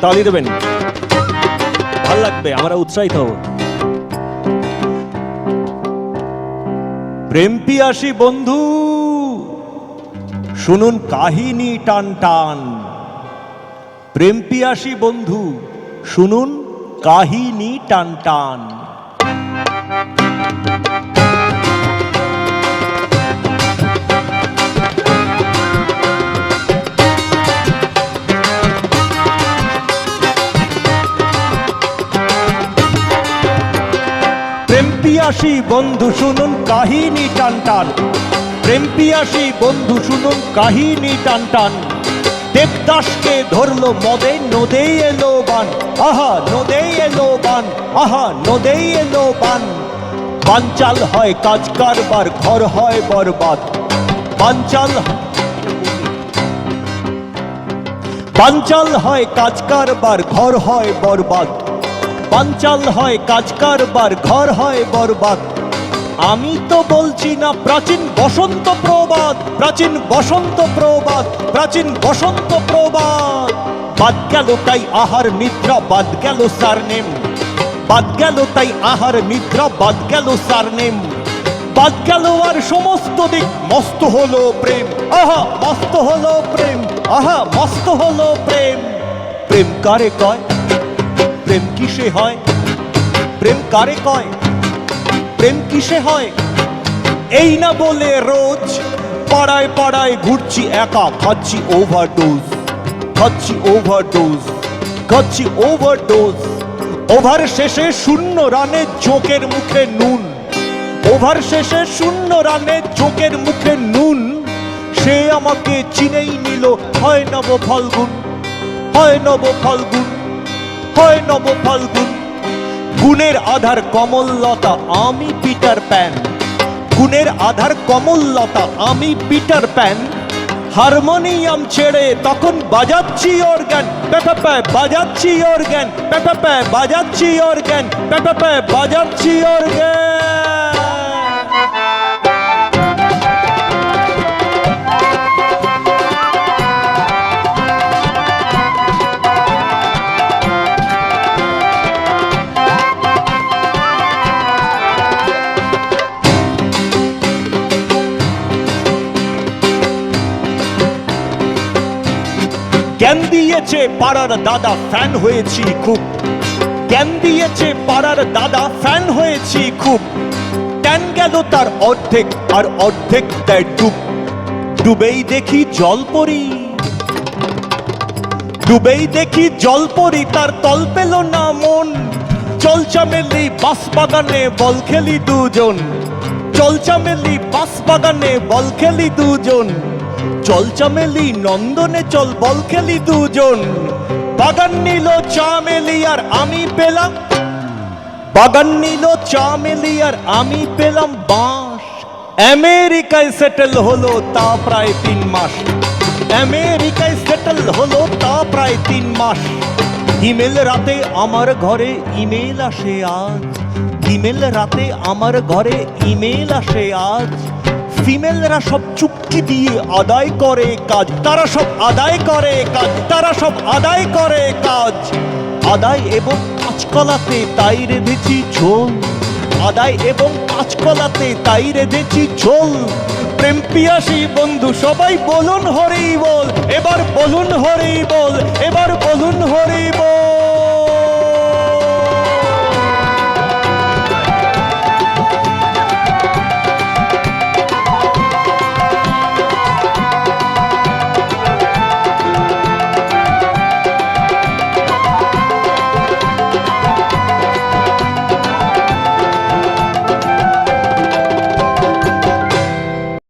তালি দেবেন। ভালো লাগবে, আমরা উৎসাহিত হব। প্রেম পিয়াসী বন্ধু, শুনুন কাহিনী টান টান। প্রেম পিয়াসী বন্ধু, শুনুন কাহিনী টান টান। পিয়াসী বন্ধু শুনুন কাহিনী টান টান প্রেম পিয়াসী বন্ধু শুনুন কাহিনী টান টান দেবদাসকে ধরলো মদে নদেই এলো বান। আহা নদেই এলো বান। আহা নদেই এলো বান। পাঞ্চাল হয় কাজ কারবার, ঘর হয় বরবাদ। পাঞ্চাল পাঞ্চাল হয় কাজ কারবার, ঘর হয় বরবাদ। পাঞ্চাল হয় কাজ কারবার, ঘর হয় বরবাদ। আমি তো বলছি না প্রাচীন বসন্ত প্রবাদ, প্রাচীন বসন্ত প্রবাদ, প্রাচীন বসন্ত প্রবাদ। বাদ গেল তাই আহার নিদ্রা, বাদ গেল সারনেম। বাদ গেল তাই আহার নিদ্রা, বাদ গেল সারনেম। বাদ গেল আর সমস্ত দিক, মস্ত হলো প্রেম। আহা, মস্ত হলো প্রেম, আহা, মস্ত হলো প্রেম। প্রেম কারে কয়? প্রেম কিসে হয়? প্রেম কারে কয়? প্রেম কিসে হয়? এই না বলে রোজ পাড়ায় পাড়ায় ঘুরছি একা, খাচ্ছি ওভারডোজ খাচ্ছি ওভারডোজ খাচ্ছি ওভারডোজ ওভার শেষে শূন্য রানে চোখের মুখে নুন। ওভার শেষে শূন্য রানে চোখের মুখে নুন। সে আমাকে চিনেই নিল, হয় নব ফাল্গুন, হয় নব ফাল্গুন। হয় নব ফাল্গুন। গুণের আধার কমললতা, আমি পিটার প্যান। গুণের আধার কমললতা, আমি পিটার প্যান। হারমোনিয়াম ছেড়ে তখন বাজাচ্ছি অর্গান প্যাপা বাজাচ্ছি অর্গান প্যাপা বাজাচ্ছি অর্গান প্যাপা বাজাচ্ছি অর্গান জ্ঞান দিয়েছে পাড়ার দাদা ফ্যান হয়েছি খুব। জ্ঞান দিয়েছে পাড়ার দাদা ফ্যান হয়েছি খুব। ট্যান গেল তার অর্ধেক আর অর্ধেক দেয় ডুব। ডুবেই দেখি জল পরি ডুবেই দেখি জল পরি তার তল পেল না মন। চল চামেলি বাস বাগানে বল খেলি দুজন। চল চামেলি বাস বাগানে বল খেলি দুজন। চল চামেলি নন্দনে, চল বল খেলি দুজন। বাগান নিল চামেলি আর আমি পেলাম। বাগান নিল চামেলি আর আমি পেলাম বাঁশ। আমেরিকায় সেটেল হলো তা প্রায় তিন মাস। আমেরিকায় সেটেল হলো তা প্রায় তিন মাস। ইমেল রাতে আমার ঘরে ইমেল আসে আজ। ইমেল রাতে আমার ঘরে ইমেল আসে আজ। ফিমেলরা সব চুক্তি দিয়ে আদায় করে কাজ? তারা সব আদায় করে কাজ। তারা সব আদায় করে কাজ। আদায় এবং কাঁচকলাতে তাই রেঁধেছি ঝোল। আদায় এবং কাঁচকলাতে তাই রেঁধেছি ঝোল। প্রেম পিয়াসী বন্ধু, সবাই বলুন হরেই বল। এবার বলুন হরেই বল।